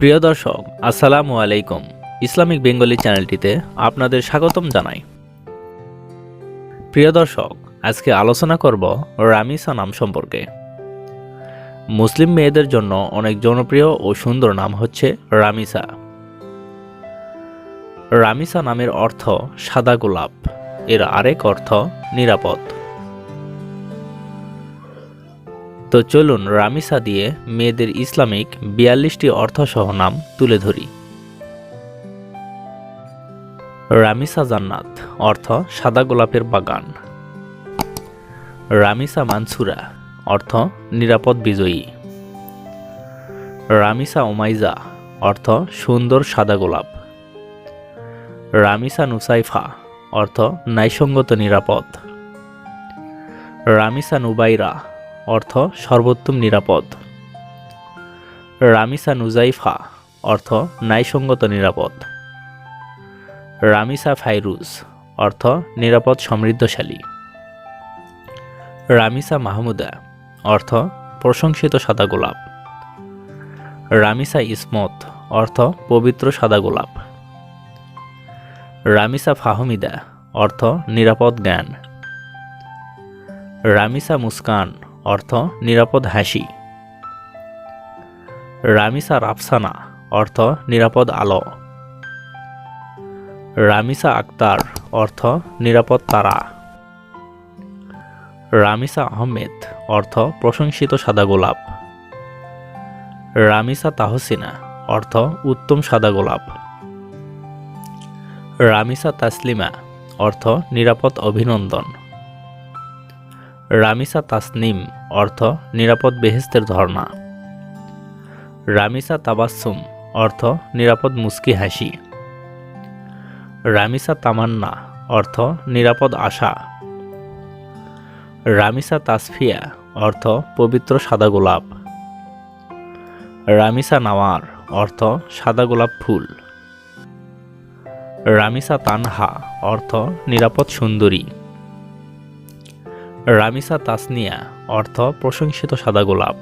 প্রিয় দর্শক, আসসালামু আলাইকুম। ইসলামিক বেঙ্গলি চ্যানেলটিতে আপনাদের স্বাগতম জানাই। প্রিয় দর্শক, আজকে আলোচনা করব রামিসা নাম সম্পর্কে। মুসলিম মেয়েদের জন্য অনেক জনপ্রিয় ও সুন্দর নাম হচ্ছে রামিসা। রামিসা নামের অর্থ সাদা গোলাপ, এর আরেক অর্থ নিরাপদ। তো চলুন রামিসা দিয়ে মেয়েদের ইসলামিক বিয়াল্লিশটি অর্থসহ নাম তুলে ধরি। রামিসা জান্নাত, অর্থ সাদা গোলাপের বাগান। রামিসা মানসুরা, অর্থ নিরাপদ বিজয়ী। রামিসা ওমাইজা অর্থ সুন্দর সাদা গোলাপ। রামিসা নুসাইফা, অর্থ ন্যায়সঙ্গত নিরাপদ। রামিসা নুবাইরা অর্থ সর্বোত্তম নিরাপদ। রামিসা নুজাইফা, অর্থ ন্যায়সঙ্গত নিরাপদ। রামিসা ফাইরুজ, অর্থ নিরাপদ সমৃদ্ধশালী। রামিসা মাহমুদা, অর্থ প্রশংসিত সাদা গোলাপ। রামিসা ইসমত, অর্থ পবিত্র সাদা গোলাপ। রামিসা ফাহমিদা, অর্থ নিরাপদ জ্ঞান। রামিসা মুস্কান অর্থ নিরাপদ হাসি। রামিসা রাফসানা, অর্থ নিরাপদ আলো। রামিসা আক্তার, অর্থ নিরাপদ তারা। রামিসা আহমেদ, অর্থ প্রশংসিত সাদা গোলাপ। রামিসা তাহসিনা, অর্থ উত্তম সাদা গোলাপ। রামিসা তাসলিমা, অর্থ নিরাপদ অভিনন্দন। রামিসা তাসনিম, অর্থ নিরাপদ বেহেস্তের ধর্ণা রামিসা তাবাসুম অর্থ নিরাপদ মুস্কি হাসি। রামিসা তামান্না, অর্থ নিরাপদ আশা। রামিসা তাসফিয়া, অর্থ পবিত্র সাদা গোলাপ। রামিসা নাওয়ার, অর্থ সাদা গোলাপ ফুল। রামিসা তানহা, অর্থ নিরাপদ সুন্দরী। রামিসা তাসনিয়া, অর্থ প্রশংসিত সাদা গোলাপ।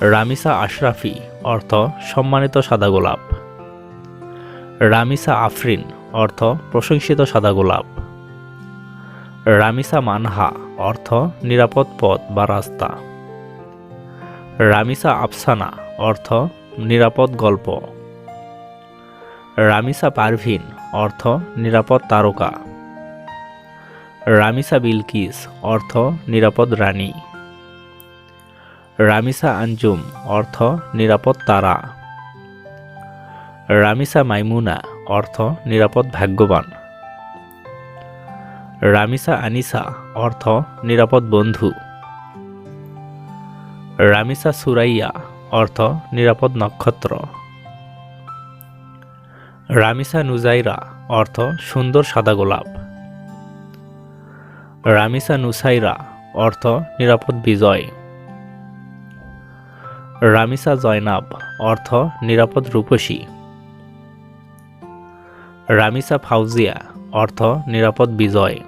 রামিসা আশরাফি, অর্থ সম্মানিত সাদা গোলাপ। রামিসা আফরিন, অর্থ প্রশংসিত সাদা গোলাপ। রামিসা মানহা, অর্থ নিরাপদ পথ বা রাস্তা। রামিসা আফসানা, অর্থ নিরাপদ গল্প। রামিসা পারভিন, অর্থ নিরাপদ তারকা। রামিসা বিলকিস, অর্থ নিরাপদ রানী। রামিসা আঞ্জুম, অর্থ নিরাপদ তারা। রামিসা মাইমুনা, অর্থ নিরাপদ ভাগ্যবান। রামিসা আনিসা, অর্থ নিরাপদ বন্ধু। রামিসা সুরাইয়া, অর্থ নিরাপদ নক্ষত্র। রামিসা নুজাইরা, অর্থ সুন্দর সাদা গোলাপ। রামিসা নুসাইরা, অর্থ নিরাপদ বিজয়। রামিসা জয়নাব, অর্থ নিরাপদ রূপসী। রামিসা ফাউজিয়া, অর্থ নিরাপদ বিজয়।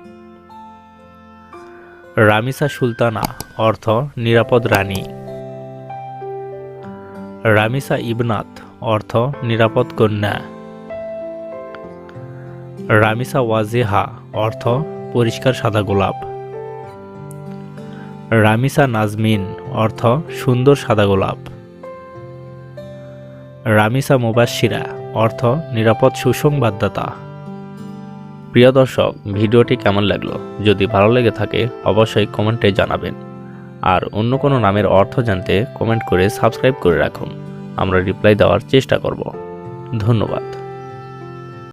রামিসা সুলতানা, অর্থ নিরাপদ রানী। রামিসা ইবনাত অর্থ নিরাপদ কন্যা। রামিসা ওয়াজেহা, অর্থ পরিষ্কার সাদা গোলাপ। রামিসা নাজমিন, অর্থ সুন্দর সাদা গোলাপ। রামিসা মুবাসিরা অর্থ নিরাপদ সুসংবাদদাতা। প্রিয় দর্শক, ভিডিওটি কেমন লাগল? যদি ভালো লেগে থাকে, অবশ্যই কমেন্টে জানাবেন। আর অন্য কোনো নামের অর্থ জানতে কমেন্ট করে সাবস্ক্রাইব করে রাখুন। আমরা রিপ্লাই দেওয়ার চেষ্টা করব। ধন্যবাদ।